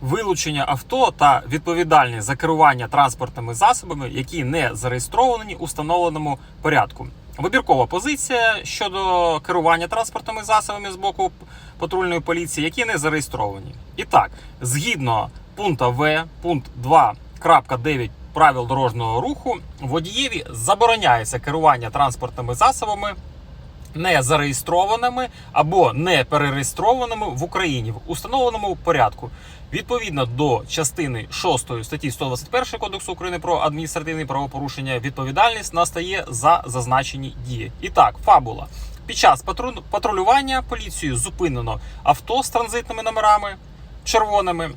Вилучення авто та відповідальність за керування транспортними засобами, які не зареєстровані у встановленому порядку. Вибіркова позиція щодо керування транспортними засобами з боку патрульної поліції, які не зареєстровані. І так, згідно пункта В, пункт 2.9 правил дорожнього руху, водієві забороняється керування транспортними засобами не зареєстрованими або не перереєстрованими в Україні в установленому порядку. Відповідно до частини 6 статті 121 Кодексу України про адміністративні правопорушення, відповідальність настає за зазначені дії. І так, фабула. Під час патру- патрулювання поліцією зупинено авто з транзитними номерами червоними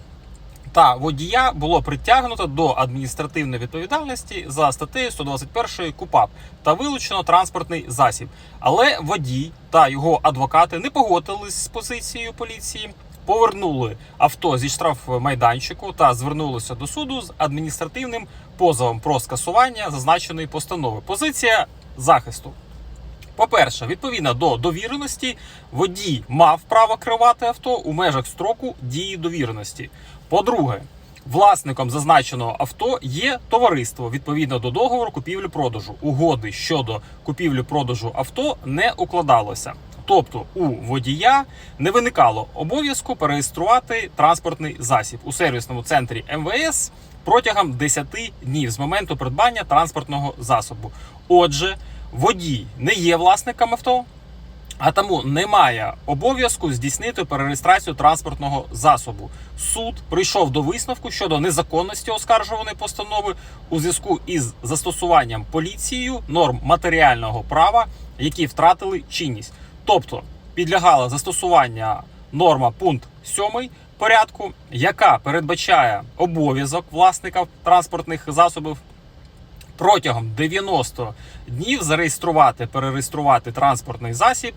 та водія було притягнуто до адміністративної відповідальності за статтею 121 КУПАП та вилучено транспортний засіб. Але водій та його адвокати не погодились з позицією поліції. Повернули авто зі штрафмайданчику та звернулися до суду з адміністративним позовом про скасування зазначеної постанови. Позиція захисту. По-перше, відповідно до довіреності, водій мав право керувати авто у межах строку дії довіреності. По-друге, власником зазначеного авто є товариство відповідно до договору купівлі-продажу. Угоди щодо купівлі-продажу авто не укладалося. Тобто у водія не виникало обов'язку перереєструвати транспортний засіб у сервісному центрі МВС протягом 10 днів з моменту придбання транспортного засобу. Отже, водій не є власником авто, а тому немає обов'язку здійснити перереєстрацію транспортного засобу. Суд прийшов до висновку щодо незаконності оскаржуваної постанови у зв'язку із застосуванням поліцією норм матеріального права, які втратили чинність. Тобто підлягала застосування норма пункт 7 порядку, яка передбачає обов'язок власника транспортних засобів протягом 90 днів зареєструвати, перереєструвати транспортний засіб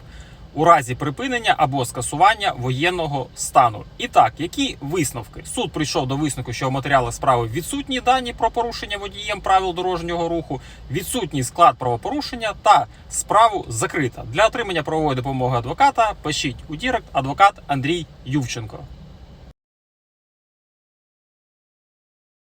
у разі припинення або скасування воєнного стану. І так, які висновки? Суд прийшов до висновку, що в матеріалах справи відсутні дані про порушення водієм правил дорожнього руху, відсутній склад правопорушення та справу закрита. Для отримання правової допомоги адвоката пишіть у Дірект адвокат Андрій Ювченко.